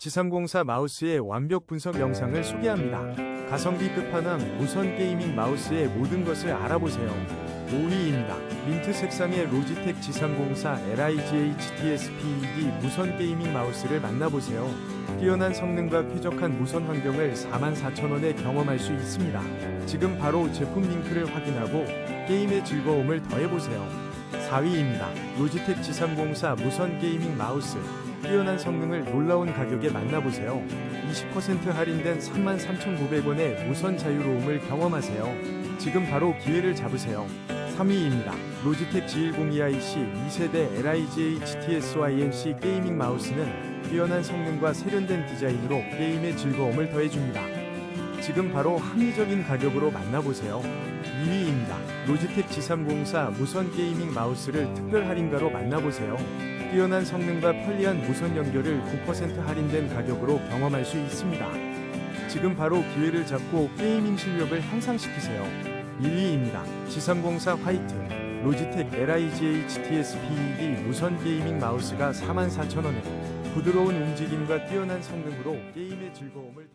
지상공사 마우스의 완벽 분석 영상을 소개합니다. 가성비 끝판왕 무선 게이밍 마우스의 모든 것을 알아보세요. 5위입니다. 민트 색상의 로지텍 지상공사 LIGH-TS-PED 무선 게이밍 마우스를 만나보세요. 뛰어난 성능과 쾌적한 무선 환경을 44,000원에 경험할 수 있습니다. 지금 바로 제품 링크를 확인하고 게임의 즐거움을 더해보세요. 4위입니다. 로지텍 지상공사 무선 게이밍 마우스. 뛰어난 성능을 놀라운 가격에 만나보세요. 20% 할인된 33,900원의 무선 자유로움을 경험하세요. 지금 바로 기회를 잡으세요. 3위입니다. 로지텍 G10EIC 2세대 LIGH-TSYNC 게이밍 마우스는 뛰어난 성능과 세련된 디자인으로 게임의 즐거움을 더해줍니다. 지금 바로 합리적인 가격으로 만나보세요. 2위입니다. 로지텍 G304 무선 게이밍 마우스를 특별 할인가로 만나보세요. 뛰어난 성능과 편리한 무선 연결을 9% 할인된 가격으로 경험할 수 있습니다. 지금 바로 기회를 잡고 게이밍 실력을 향상시키세요. 1위입니다. G304 화이트 로지텍 LIGH-TS-PED 무선 게이밍 마우스가 44,000원에 부드러운 움직임과 뛰어난 성능으로 게임의 즐거움을